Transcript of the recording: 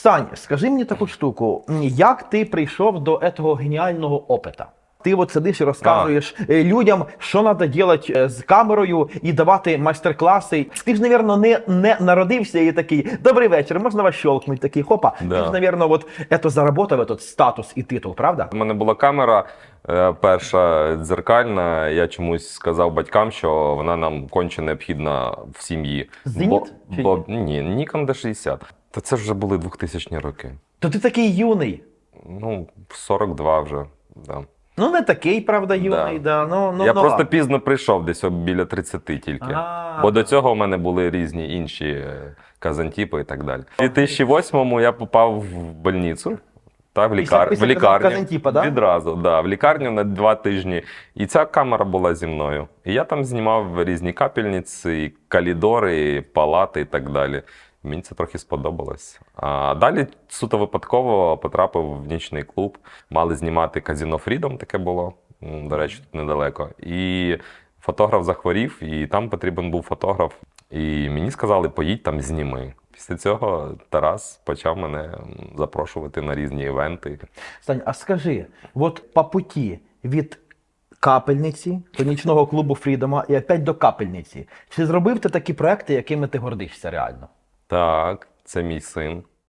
Сань, скажи мені таку штуку, як ти прийшов до цього геніального опита? Ти от сидиш і розказуєш а. людям, що треба робити з камерою і давати майстер-класи. Ти ж, навірно, не, не народився і такий добрий вечір, можна вас щолкнути, Такий хопа. Да. Ти ж, навірно, от це заработав этот статус і титул, правда? У мене була камера е, перша дзеркальна. Я чомусь сказав батькам, що вона нам конче необхідна в сім'ї. Зеніт Бо, бо, ні, Nikon D60. Та це ж вже були 2000 роки. То ти такий юний. Ну, 42 вже. Да. Ну, не такий, правда, юний, да. Ну, ну, я ну, просто ладно. пізно прийшов, десь біля 30 тільки. А. Бо до цього в мене були різні інші е, казантіпи і так далі. У 2008-му я попав в больницю. Та в, Після- лікар... після в лікарню. Казантіпа, да? Відразу, да, в лікарню на два тижні. І ця камера була зі мною. І я там знімав різні капельниці, калідори, палати і так далі. Мені це трохи сподобалось. А далі суто випадково потрапив в нічний клуб. Мали знімати казіно Фрідом, таке було. До речі, тут недалеко. І фотограф захворів, і там потрібен був фотограф. І мені сказали, поїдь там зніми. Після цього Тарас почав мене запрошувати на різні івенти. Сань, а скажи, от по путі від капельниці до нічного клубу Фрідома і опять до капельниці. Чи зробив ти такі проекти, якими ти гордишся реально? Так, це мій син.